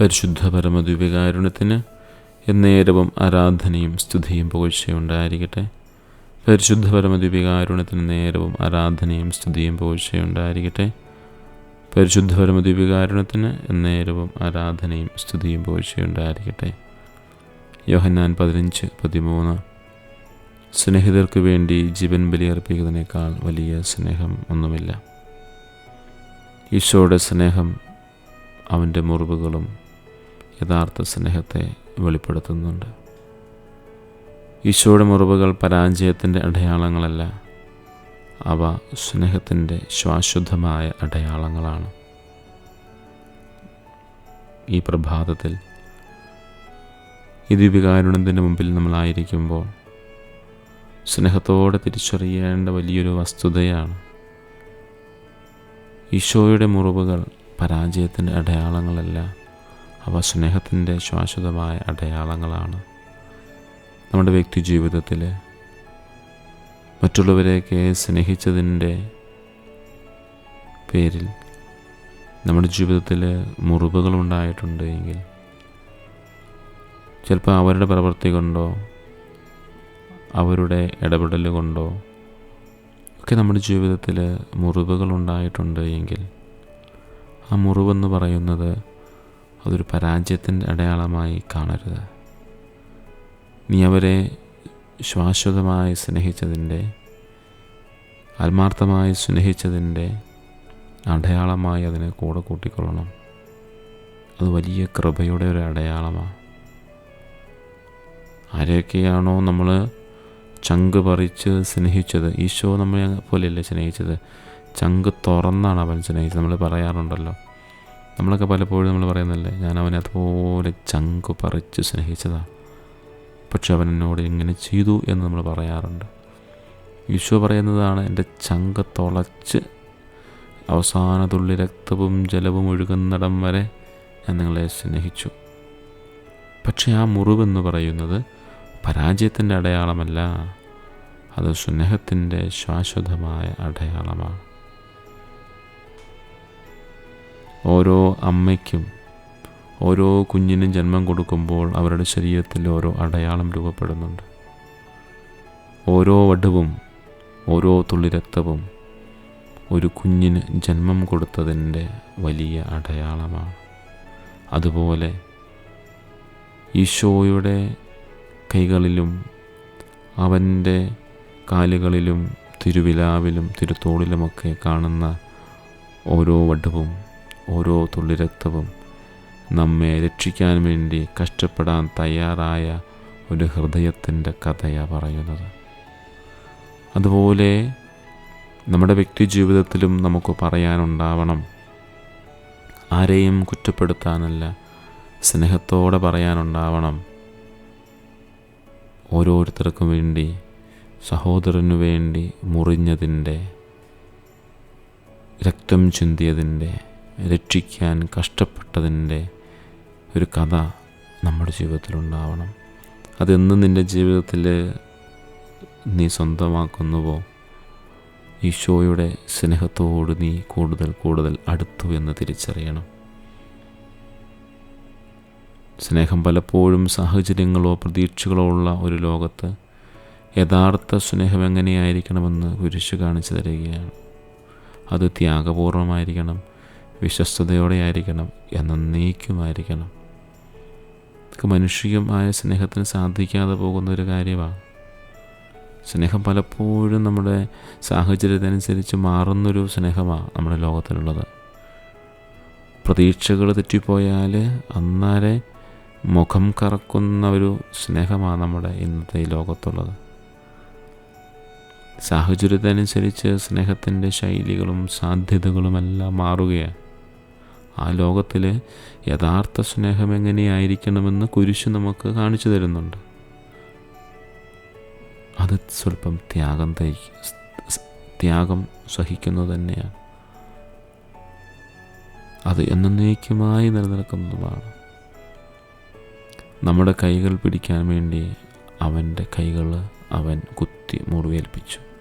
പരിശുദ്ധ പരമദ്വീപകാരുണ്യത്തിന് എന്നേരവും ആരാധനയും സ്തുതിയും പുകഴ്ചയുണ്ടായിരിക്കട്ടെ പരിശുദ്ധ പരമദ്വികാരുണ്യത്തിന് നേരവും ആരാധനയും സ്തുതിയും പുകഴ്ചയുണ്ടായിരിക്കട്ടെ പരിശുദ്ധ പരമദ്വികാരുണ്യത്തിന് എന്നേരവും ആരാധനയും സ്തുതിയും പുകഴ്ചയുണ്ടായിരിക്കട്ടെ യോഹന്നാൻ പതിനഞ്ച് പതിമൂന്ന്. സ്നേഹിതർക്ക് വേണ്ടി ജീവൻ ബലിയർപ്പിക്കുന്നതിനേക്കാൾ വലിയ സ്നേഹം ഒന്നുമില്ല. ഈശോയുടെ സ്നേഹം അവന്റെ മുറിവുകളും യഥാർത്ഥ സ്നേഹത്തെ വെളിപ്പെടുത്തുന്നുണ്ട്. ഈശോയുടെ മുറിവുകൾ പരാജയത്തിന്റെ അടയാളങ്ങളല്ല. അവ സ്നേഹത്തിന്റെ ശാശ്വതമായ അടയാളങ്ങളാണ്. ഈ പ്രഭാതത്തിൽ ഈ ദ്വീപികാരുണത്തിന്റെ മുമ്പിൽ നമ്മളായിരിക്കുമ്പോൾ സ്നേഹത്തോടെ തിരിച്ചറിയേണ്ട വലിയൊരു വസ്തുതയാണ് ഈശോയുടെ മുറിവുകൾ പരാജയത്തിന്റെ അടയാളങ്ങളല്ല. അവ സ്നേഹത്തിന്റെ ശാശ്വതമായ അടയാളങ്ങളാണ്. നമ്മുടെ വ്യക്തി ജീവിതത്തിൽ മറ്റുള്ളവരെയൊക്കെ സ്നേഹിച്ചതിന്റെ പേരിൽ നമ്മുടെ ജീവിതത്തിൽ മുറിവുകൾ ഉണ്ടായിട്ടുണ്ട് എങ്കിൽ ചിലപ്പോൾ അവരുടെ പ്രവൃത്തി കൊണ്ടോ അവരുടെ ഇടപെടൽ കൊണ്ടോ ഒക്കെ നമ്മുടെ ജീവിതത്തിൽ മുറിവുകൾ ഉണ്ടായിട്ടുണ്ട് എങ്കിൽ ആ മുറിവെന്ന് പറയുന്നത് അതൊരു പരാജയത്തിന്റെ അടയാളമായി കാണരുത്. നീ അവരെ ശാശ്വതമായി സ്നേഹിച്ചതിന്റെ ആത്മാർത്ഥമായി സ്നേഹിച്ചതിന്റെ അടയാളമായി അതിനെ കൂടെ കൂട്ടിക്കൊള്ളണം. അത് വലിയ കൃപയുടെ ഒരു അടയാളമാണ് ആരെയൊക്കെയാണോ നമ്മൾ ചങ്ക് പറിച്ച് സ്നേഹിച്ചത് ഈശോ നമ്മളെ പോലെയല്ലേ സ്നേഹിച്ചത്? ചങ്ക് തുറന്നാണ് അവൻ സ്നേഹിച്ചത് നമ്മൾ പറയാറുണ്ടല്ലോ. നമ്മളൊക്കെ പലപ്പോഴും നമ്മൾ പറയുന്നല്ലേ ഞാൻ അവനെ അതുപോലെ ചങ്ക് പറിച്ച് സ്നേഹിച്ചതാണ് പക്ഷെ അവൻ എന്നോട് ഇങ്ങനെ ചെയ്തു എന്ന് നമ്മൾ പറയാറുണ്ട്. ഈശോ പറയുന്നതാണ് എന്റെ ചങ്ക തുളച്ച് അവസാന തുള്ളി രക്തവും ജലവും ഒഴുകുന്നിടം വരെ ഞാൻ നിങ്ങളെ സ്നേഹിച്ചു. പക്ഷെ ആ മുറിവെന്ന് പറയുന്നത് പരാജയത്തിന്റെ അടയാളമല്ല അത് സ്നേഹത്തിന്റെ ശാശ്വതമായ അടയാളമാണ്. ഓരോ അമ്മയ്ക്കും ഓരോ കുഞ്ഞിനും ജന്മം കൊടുക്കുമ്പോൾ അവരുടെ ശരീരത്തിൽ ഓരോ അടയാളം രൂപപ്പെടുന്നുണ്ട്. ഓരോ വടുവും ഓരോ തുള്ളി രക്തവും ഒരു കുഞ്ഞിന് ജന്മം കൊടുത്തതിന്റെ വലിയ അടയാളമാണ്. അതുപോലെ ഈശോയുടെ കൈകളിലും അവന്റെ കാലുകളിലും തിരുവിലാവിലും തിരുത്തോളിലുമൊക്കെ കാണുന്ന ഓരോ വടവും ഓരോ തുള്ളി രക്തവും നമ്മെ രക്ഷിക്കാൻ വേണ്ടി കഷ്ടപ്പെടാൻ തയ്യാറായ ഒരു ഹൃദയത്തിന്റെ കഥയാണ് പറയുന്നത്. അതുപോലെ നമ്മുടെ വ്യക്തി ജീവിതത്തിലും നമുക്ക് പറയാനുണ്ടാവണം ആരെയും കുറ്റപ്പെടുത്താനല്ല സ്നേഹത്തോടെ പറയാനുണ്ടാവണം. ഓരോരുത്തർക്കും വേണ്ടി സഹോദരനു വേണ്ടി മുറിഞ്ഞതിന്റെ രക്തം ചിന്തിയതിന്റെ രക്ഷിക്കാൻ കഷ്ടപ്പെട്ടതിന്റെ ഒരു കഥ നമ്മുടെ ജീവിതത്തിലുണ്ടാവണം. അതെന്ന് നിന്റെ ജീവിതത്തിൽ നീ സ്വന്തമാക്കുന്നുവോ? ഈശോയുടെ സ്നേഹത്തോട് നീ കൂടുതൽ കൂടുതൽ അടുത്തു എന്ന് തിരിച്ചറിയണം. സ്നേഹം പലപ്പോഴും സാഹചര്യങ്ങളോ പ്രതീക്ഷകളോ ഉള്ള ഒരു ലോകത്ത് യഥാർത്ഥ സ്നേഹം എങ്ങനെയായിരിക്കണമെന്ന് കുരിശ് കാണിച്ചു തരികയാണ്. അത് ത്യാഗപൂർവമായിരിക്കണം. വിശ്വസ്തയോടെ ആയിരിക്കണം എന്നേക്കുമായിരിക്കണം ഇതൊക്കെ മനുഷ്യമായ സ്നേഹത്തിന് സാധിക്കാതെ പോകുന്ന ഒരു കാര്യമാണ്. സ്നേഹം പലപ്പോഴും നമ്മുടെ സാഹചര്യത്തിനനുസരിച്ച് മാറുന്നൊരു സ്നേഹമാണ് നമ്മുടെ ലോകത്തിലുള്ളത്. പ്രതീക്ഷകൾ തെറ്റിപ്പോയാൽ അന്നേരെ മുഖം കറക്കുന്ന ഒരു സ്നേഹമാണ് നമ്മുടെ ഇന്നത്തെ ഈ ലോകത്തുള്ളത്. സാഹചര്യത്തിനനുസരിച്ച് സ്നേഹത്തിന്റെ ശൈലികളും സാധ്യതകളുമെല്ലാം മാറുകയാണ്. ആ ലോകത്തിലെ യഥാർത്ഥ സ്നേഹം എങ്ങനെയായിരിക്കണമെന്ന് കുരിശ് നമുക്ക് കാണിച്ചു തരുന്നുണ്ട്. അത് സ്വല്പം ത്യാഗം ത്യാഗം സഹിക്കുന്നത് തന്നെയാണ് അത് എന്നേക്കുമായി നിലനിൽക്കുന്നതുമാണ്. നമ്മുടെ കൈകൾ പിടിക്കാൻ വേണ്ടി അവന്റെ കൈകൾ അവൻ കുത്തി മുറിവേൽപ്പിച്ചു.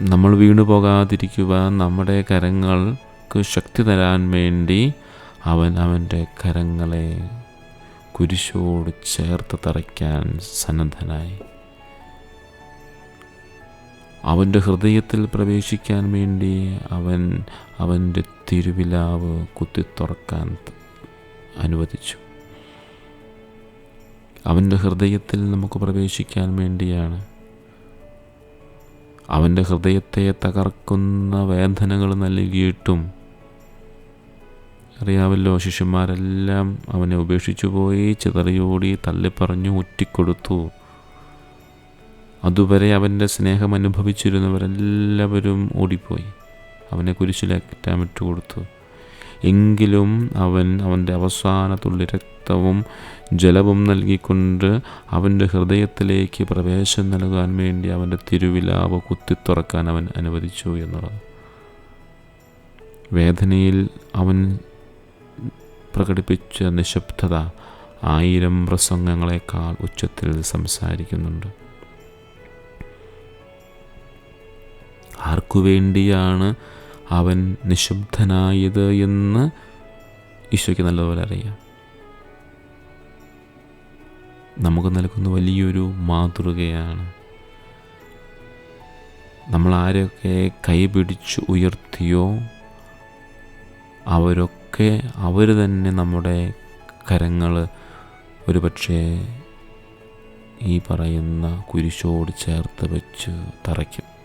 നമ്മൾ വീണു പോകാതിരിക്കുവാൻ നമ്മുടെ കരങ്ങൾക്ക് ശക്തി തരാൻ വേണ്ടി അവൻ അവന്റെ കരങ്ങളെ കുരിശോട് ചേർത്ത് തറയ്ക്കാൻ സന്നദ്ധനായി. അവന്റെ ഹൃദയത്തിൽ പ്രവേശിക്കാൻ വേണ്ടി അവൻ അവന്റെ തിരുവിലാവ് കുത്തിത്തുറക്കാൻ അനുവദിച്ചു. അവന്റെ ഹൃദയത്തിൽ നമുക്ക് പ്രവേശിക്കാൻ വേണ്ടിയാണ് അവന്റെ ഹൃദയത്തെ തകർക്കുന്ന വേദനകൾ നൽകിയിട്ടും അറിയാമല്ലോ ശിഷ്യന്മാരെല്ലാം അവനെ ഉപേക്ഷിച്ചു പോയി ചിതറിയോടി തള്ളിപ്പറഞ്ഞു ഉറ്റിക്കൊടുത്തു അതുവരെ അവന്റെ സ്നേഹം അനുഭവിച്ചിരുന്നവരെല്ലാവരും ഓടിപ്പോയി. അവനെ കുരിശിലേറ്റാമിട്ട് വിട്ടുകൊടുത്തു. എങ്കിലും അവൻ അവന്റെ അവസാന തുള്ളി രക്തവും ജലവും നൽകിക്കൊണ്ട് അവന്റെ ഹൃദയത്തിലേക്ക് പ്രവേശം നൽകാൻ വേണ്ടി അവന്റെ തിരുവിലാവ് കുത്തിത്തുറക്കാൻ അവൻ അനുവദിച്ചു എന്നുള്ളത് വേദനയിൽ അവൻ പ്രകടിപ്പിച്ച നിശബ്ദത ആയിരം പ്രസംഗങ്ങളെക്കാൾ ഉച്ചത്തിൽ സംസാരിക്കുന്നുണ്ട്. ആർക്കു വേണ്ടിയാണ് അവൻ നിശബ്ദനായത് എന്ന് ഈശോയ്ക്ക് നല്ലതുപോലെ അറിയാം. നമുക്ക് നൽകുന്ന വലിയൊരു മാതൃകയാണ് നമ്മൾ ആരൊക്കെ കൈപിടിച്ച് ഉയർത്തിയോ അവരൊക്കെ അവർ തന്നെ നമ്മുടെ കരങ്ങൾ ഒരുപക്ഷെ ഈ പറയുന്ന കുരിശോട് ചേർത്ത് വെച്ച് തറയ്ക്കും.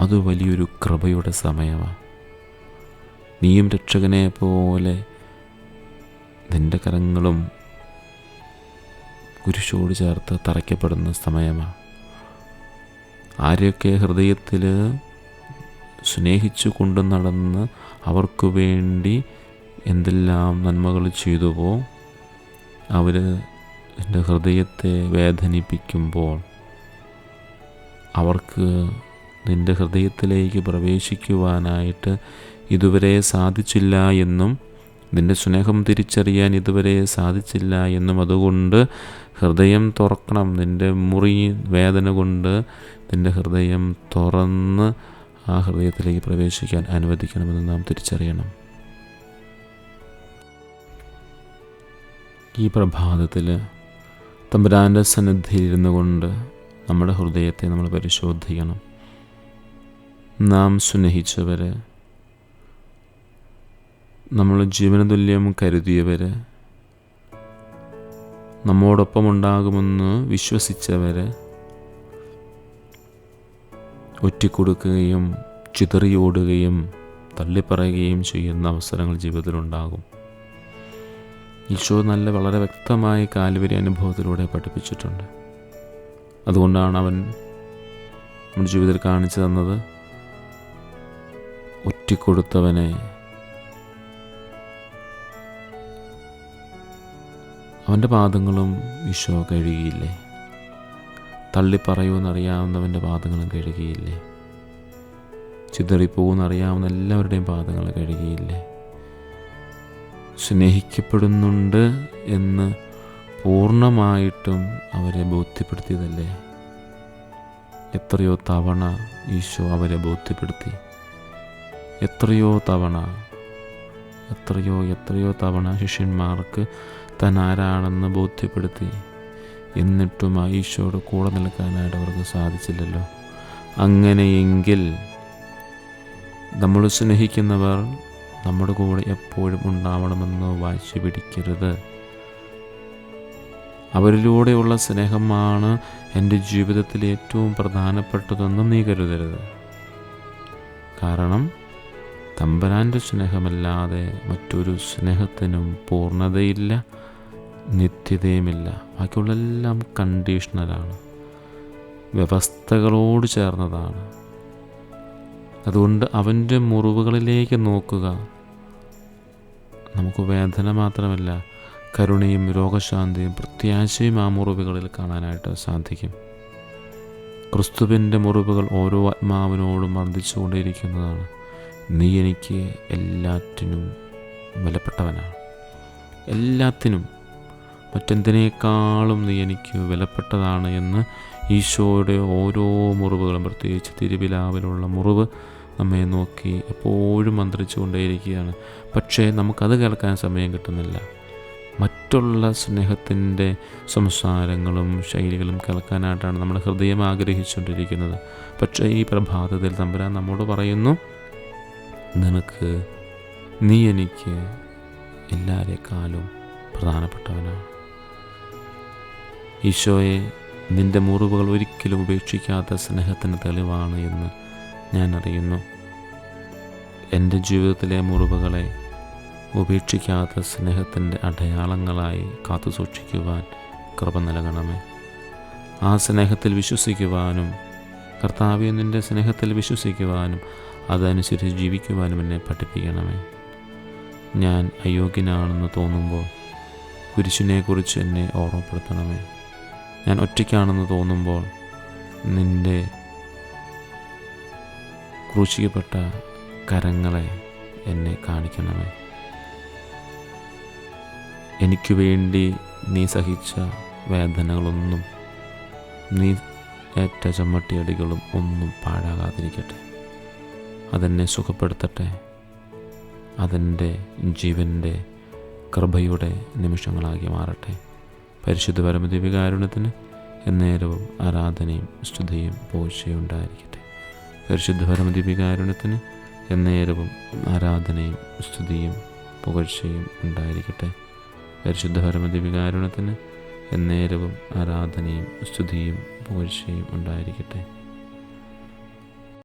അത് വലിയൊരു കൃപയുടെ സമയമാണ് നീയും രക്ഷകനെ പോലെ നിന്റെ കരങ്ങളും കുരിശോട് ചേർത്ത് തറയ്ക്കപ്പെടുന്ന സമയമാണ് ആരെയൊക്കെ ഹൃദയത്തിൽ സ്നേഹിച്ചു കൊണ്ടു നടന്ന് അവർക്ക് വേണ്ടി എന്തെല്ലാം നന്മകൾ ചെയ്തുവോ അവർ എന്റെ ഹൃദയത്തെ വേദനിപ്പിക്കുമ്പോൾ അവർക്ക് നിന്റെ ഹൃദയത്തിലേക്ക് പ്രവേശിക്കുവാനായിട്ട് ഇതുവരെ സാധിച്ചില്ല എന്നും നിന്റെ സ്നേഹം തിരിച്ചറിയാൻ ഇതുവരെ സാധിച്ചില്ല എന്നും അതുകൊണ്ട് ഹൃദയം തുറക്കണം. നിന്റെ മുറി വേദന കൊണ്ട് നിന്റെ ഹൃദയം തുറന്ന് ആ ഹൃദയത്തിലേക്ക് പ്രവേശിക്കാൻ അനുവദിക്കണമെന്ന് നാം തിരിച്ചറിയണം. ഈ പ്രഭാതത്തിൽ തമ്പുരാന്റെ സന്നിധിയിലിരുന്നു കൊണ്ട് നമ്മുടെ ഹൃദയത്തെ നമ്മൾ പരിശോധിക്കണം. നാം സ്നേഹിച്ചവരെ. നമ്മൾ ജീവനതുല്യം കരുതിയവരെ. നമ്മോടൊപ്പം ഉണ്ടാകുമെന്ന് വിശ്വസിച്ചവരെ. ഒറ്റിക്കൊടുക്കുകയും ചിതറിയോടുകയും തള്ളിപ്പറയുകയും ചെയ്യുന്ന അവസരങ്ങൾ ജീവിതത്തിലുണ്ടാകും. ഈശോ നല്ല വളരെ വ്യക്തമായി കാൽവരി അനുഭവത്തിലൂടെ പഠിപ്പിച്ചിട്ടുണ്ട്. അതുകൊണ്ടാണ് അവൻ നമ്മുടെ ജീവിതത്തിൽ കാണിച്ചു തന്നത്. ഒറ്റിക്കൊടുത്തവനെ അവന്റെ പാദങ്ങളും ഈശോ കഴുകിയില്ലേ? തള്ളിപ്പറയുമെന്നറിയാവുന്നവന്റെ പാദങ്ങളും കഴുകിയില്ലേ? ചിതറിപ്പോകുന്നറിയാവുന്ന എല്ലാവരുടെയും പാദങ്ങൾ കഴുകിയില്ലേ? സ്നേഹിക്കപ്പെടുന്നുണ്ട് എന്ന് പൂർണമായിട്ടും അവരെ ബോധ്യപ്പെടുത്തിയതല്ലേ? എത്രയോ തവണ ഈശോ അവരെ ബോധ്യപ്പെടുത്തി. എത്രയോ തവണ എത്രയോ എത്രയോ തവണ ശിഷ്യന്മാർക്ക് താൻ ആരാണെന്ന് ബോധ്യപ്പെടുത്തി. എന്നിട്ടും ആ ഈശോയുടെ കൂടെ നിൽക്കാനായിട്ട് അവർക്ക് സാധിച്ചില്ലല്ലോ. അങ്ങനെയെങ്കിൽ നമ്മൾ സ്നേഹിക്കുന്നവർ നമ്മുടെ കൂടെ എപ്പോഴും ഉണ്ടാവണമെന്ന് വാശി പിടിക്കരുത്. അവരിലൂടെയുള്ള സ്നേഹമാണ് എന്റെ ജീവിതത്തിൽ ഏറ്റവും പ്രധാനപ്പെട്ടതെന്നും നീ കരുതരുത്. കാരണം തമ്പരാന്റെ സ്നേഹമല്ലാതെ മറ്റൊരു സ്നേഹത്തിനും പൂർണതയില്ല നിത്യതയുമില്ല. ബാക്കിയുള്ളെല്ലാം കണ്ടീഷണലാണ് വ്യവസ്ഥകളോട് ചേർന്നതാണ്. അതുകൊണ്ട് അവന്റെ മുറിവുകളിലേക്ക് നോക്കുക. നമുക്ക് വേദന മാത്രമല്ല കരുണയും രോഗശാന്തിയും പ്രത്യാശയും ആ മുറിവുകളിൽ കാണാനായിട്ട് സാധിക്കും. ക്രിസ്തുവിന്റെ മുറിവുകൾ ഓരോ ആത്മാവിനോടും വർദ്ധിച്ചുകൊണ്ടേയിരിക്കുന്നതാണ്. നീ എനിക്ക് എല്ലാറ്റിനും വിലപ്പെട്ടവനാണ്. എല്ലാത്തിനും മറ്റെന്തിനേക്കാളും നീ എനിക്ക് വിലപ്പെട്ടതാണ് എന്ന് ഈശോയുടെ ഓരോ മുറിവുകളും പ്രത്യേകിച്ച് തിരുവിലാവിലുള്ള മുറിവ് നമ്മെ നോക്കി എപ്പോഴും മന്ത്രിച്ചു കൊണ്ടേയിരിക്കുകയാണ് പക്ഷേ നമുക്കത് കേൾക്കാൻ സമയം കിട്ടുന്നില്ല. മറ്റുള്ള സ്നേഹത്തിന്റെ സംസാരങ്ങളും ശൈലികളും കേൾക്കാനായിട്ടാണ് നമ്മുടെ ഹൃദയം ആഗ്രഹിച്ചുകൊണ്ടിരിക്കുന്നത്. പക്ഷേ ഈ പ്രഭാതത്തിൽ തമ്പുരാൻ നമ്മോട് പറയുന്നു നിനക്ക് നീ എനിക്ക് എല്ലാവരെക്കാളും പ്രധാനപ്പെട്ടവനാണ്. ഈശോയെ നിന്റെ മുറിവുകൾ ഒരിക്കലും ഉപേക്ഷിക്കാത്ത സ്നേഹത്തിന് തെളിവാണ് എന്ന് ഞാൻ അറിയുന്നു. എന്റെ ജീവിതത്തിലെ മുറിവുകളെ ഉപേക്ഷിക്കാത്ത സ്നേഹത്തിന്റെ അടയാളങ്ങളായി കാത്തു സൂക്ഷിക്കുവാൻ കൃപ നൽകണമേ. ആ സ്നേഹത്തിൽ വിശ്വസിക്കുവാനും കർത്താവ് നിന്റെ സ്നേഹത്തിൽ വിശ്വസിക്കുവാനും അതനുസരിച്ച് ജീവിക്കുവാനും എന്നെ പഠിപ്പിക്കണമേ. ഞാൻ അയോഗ്യനാണെന്ന് തോന്നുമ്പോൾ കുരിശിനെക്കുറിച്ച് എന്നെ ഓർമ്മപ്പെടുത്തണമേ. ഞാൻ ഒറ്റയ്ക്കാണെന്ന് തോന്നുമ്പോൾ നിന്റെ ക്രൂശിക്കപ്പെട്ട കരങ്ങളെ എന്നെ കാണിക്കണമേ. എനിക്ക് വേണ്ടി നീ സഹിച്ച വേദനകളൊന്നും നീ ഏറ്റ ചമ്മട്ടിയടികളും ഒന്നും പാഴാകാതിരിക്കട്ടെ. അതെന്നെ സുഖപ്പെടുത്തട്ടെ. അതെന്റെ ജീവന്റെ കൃപയുടെ നിമിഷങ്ങളാക്കി മാറട്ടെ. പരിശുദ്ധ പരമദിവികാരുണ്യത്തിന് എന്നേരവും ആരാധനയും സ്തുതിയും പോഴ്ചയും ഉണ്ടായിരിക്കട്ടെ. പരിശുദ്ധ പരമദിവികാരുണ്യത്തിന് എന്നേരവും ആരാധനയും സ്തുതിയും പുകഴ്ചയും ഉണ്ടായിരിക്കട്ടെ. പരിശുദ്ധ പരമദിവികാരുണ്യത്തിന് എന്നേരവും ആരാധനയും സ്തുതിയും പുകഴ്ചയും ഉണ്ടായിരിക്കട്ടെ.